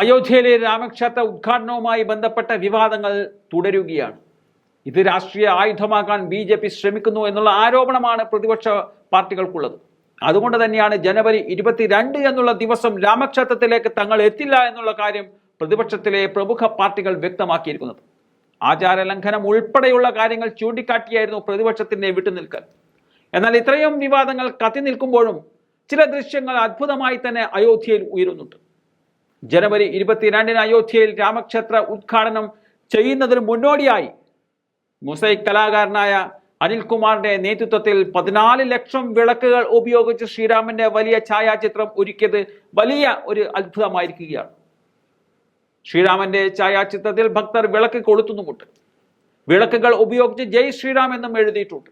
അയോധ്യയിലെ രാമക്ഷേത്ര ഉദ്ഘാടനവുമായി ബന്ധപ്പെട്ട വിവാദങ്ങൾ തുടരുകയാണ്. ഇത് രാഷ്ട്രീയ ആയുധമാക്കാൻ ബി ജെ പി ശ്രമിക്കുന്നു എന്നുള്ള ആരോപണമാണ് പ്രതിപക്ഷ പാർട്ടികൾക്കുള്ളത്. അതുകൊണ്ട് തന്നെയാണ് ജനുവരി ഇരുപത്തിരണ്ട് എന്നുള്ള ദിവസം രാമക്ഷേത്രത്തിലേക്ക് തങ്ങൾ എത്തില്ല എന്നുള്ള കാര്യം പ്രതിപക്ഷത്തിലെ പ്രമുഖ പാർട്ടികൾ വ്യക്തമാക്കിയിരിക്കുന്നത്. ആചാര ലംഘനം ഉൾപ്പെടെയുള്ള കാര്യങ്ങൾ ചൂണ്ടിക്കാട്ടിയായിരുന്നു പ്രതിപക്ഷത്തിന്റെ വിട്ടുനിൽക്കൽ. എന്നാൽ ഇത്രയും വിവാദങ്ങൾ കത്തി നിൽക്കുമ്പോഴും ചില ദൃശ്യങ്ങൾ അത്ഭുതമായി തന്നെ അയോധ്യയിൽ ഉയരുന്നുണ്ട്. ജനുവരി ഇരുപത്തിരണ്ടിന് അയോധ്യയിൽ രാമക്ഷേത്ര ഉദ്ഘാടനം ചെയ്യുന്നതിന് മുന്നോടിയായി മൊസൈക് കലാകാരനായ അനിൽകുമാറിന്റെ നേതൃത്വത്തിൽ പതിനാല് ലക്ഷം വിളക്കുകൾ ഉപയോഗിച്ച് ശ്രീരാമന്റെ വലിയ ഛായാചിത്രം ഒരുക്കിയത് വലിയ ഒരു അത്ഭുതമായിരിക്കുകയാണ്. ശ്രീരാമന്റെ ഛായാചിത്രത്തിൽ ഭക്തർ വിളക്ക് കൊളുത്തുന്നുമുണ്ട്. വിളക്കുകൾ ഉപയോഗിച്ച് ജയ് ശ്രീറാം എന്നും എഴുതിയിട്ടുണ്ട്.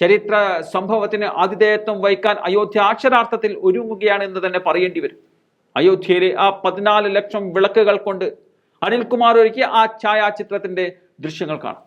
ചരിത്ര സംഭവത്തിന് ആതിഥേയത്വം വഹിക്കാൻ അയോധ്യ അക്ഷരാർത്ഥത്തിൽ ഒരുങ്ങുകയാണ് എന്ന് തന്നെ പറയേണ്ടി വരും. അയോധ്യയിലെ ആ പതിനാല് ലക്ഷം വിളക്കുകൾ കൊണ്ട് അനിൽകുമാർ ഒരുക്കിയ ആ ഛായാചിത്രത്തിന്റെ ദൃശ്യങ്ങൾ കാണാം.